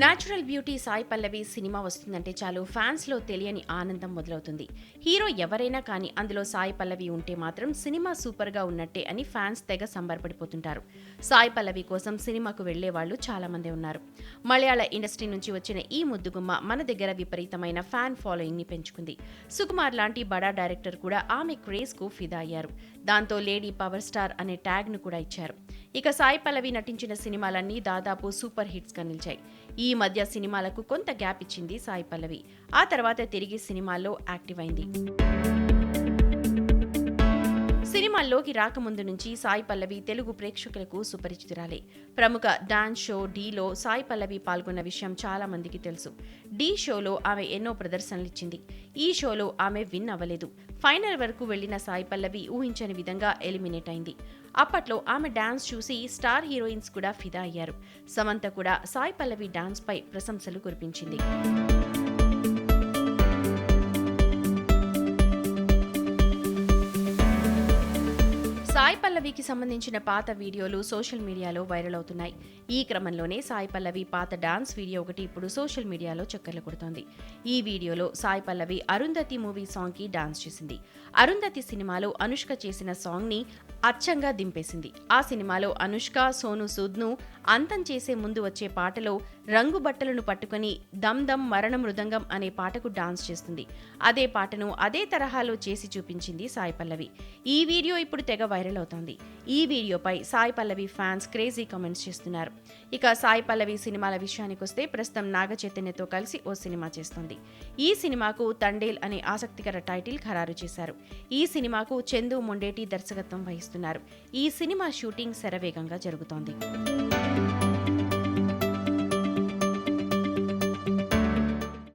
Natural beauty Sai Pallavi cinema వస్తుందంటే చాలు ఫ్యాన్స్లో తెలియని ఆనందం మొదలవుతుంది. హీరో ఎవరైనా కానీ అందులో సాయి పల్లవి ఉంటే మాత్రం సినిమా సూపర్గా ఉన్నట్టే అని ఫ్యాన్స్ తెగ సంబరపడిపోతుంటారు. సాయి పల్లవి కోసం సినిమాకు వెళ్ళే వాళ్ళు చాలామంది ఉన్నారు. మలయాళ ఇండస్ట్రీ నుంచి వచ్చిన ఈ ముద్దుగుమ్మ మన దగ్గర విపరీతమైన ఫ్యాన్ ఫాలోయింగ్ని పెంచుకుంది. సుకుమార్ లాంటి బడా డైరెక్టర్ కూడా ఆమె క్రేజ్కు ఫిదా అయ్యారు. దాంతో లేడీ పవర్ స్టార్ అనే ట్యాగ్ను కూడా ఇచ్చారు. ఇక సాయి పల్లవి నటించిన సినిమాలన్నీ దాదాపు సూపర్ హిట్స్గా నిలిచాయి. ఈ మధ్య సినిమాలకు కొంత గ్యాప్ ఇచ్చింది సాయి పల్లవి. ఆ తర్వాత తిరిగి సినిమాల్లో యాక్టివ్ అయింది. సినిమాల్లోకి రాకముందు నుంచి సాయి పల్లవి తెలుగు ప్రేక్షకులకు సుపరిచితురాలే. ప్రముఖ డాన్స్ షో డీలో సాయి పల్లవి పాల్గొన్న విషయం చాలా మందికి తెలుసు. డీ షోలో ఆమె ఎన్నో ప్రదర్శనలు ఇచ్చింది. ఈ షోలో ఆమె విన్ అవ్వలేదు. ఫైనల్ వరకు వెళ్ళిన సాయి పల్లవి ఊహించని విధంగా ఎలిమినేట్ అయింది. అప్పట్లో ఆమె డాన్స్ చూసి స్టార్ హీరోయిన్స్ కూడా ఫిదా అయ్యారు. సమంత కూడా సాయి పల్లవి డాన్స్ పై ప్రశంసలు కురిపించింది. సాయి పల్లవికి సంబంధించిన పాత వీడియోలు సోషల్ మీడియాలో వైరల్ అవుతున్నాయి. ఈ క్రమంలోనే సాయి పల్లవి పాత డాన్స్ వీడియో ఒకటి ఇప్పుడు సోషల్ మీడియాలో చక్కర్లు కొడుతోంది. ఈ వీడియోలో సాయి పల్లవి అరుంధతి మూవీ సాంగ్కి డాన్స్ చేసింది. అరుంధతి సినిమాలో అనుష్క చేసిన సాంగ్ని అచ్చంగా దింపేసింది. ఆ సినిమాలో అనుష్క సోను సూద్ను అంతం చేసే ముందు వచ్చే పాటలో రంగు బట్టలను పట్టుకొని దమ్ దమ్ మరణ మృదంగం అనే పాటకు డాన్స్ చేస్తుంది. అదే పాటను అదే తరహాలో చేసి చూపించింది సాయి పల్లవి. ఈ వీడియో ఇప్పుడు తెగ వైరల్ అవుతోంది. ఈ వీడియోపై Sai Pallavi fans crazy comments చేస్తున్నారు. ఇక సాయి పల్లవి సినిమాల విషయానికి వస్తే ప్రస్తుతం నాగ చైతన్యతో కలిసి ఓ సినిమా చేస్తుంది. ఈ సినిమాకు తండేల్ అనే ఆసక్తికర టైటిల్ ఖరారు చేశారు. ఈ సినిమాకు చందు మొండేటి దర్శకత్వం వహిస్తున్నారు. ఈ సినిమా షూటింగ్ శరవేగంగా జరుగుతోంది.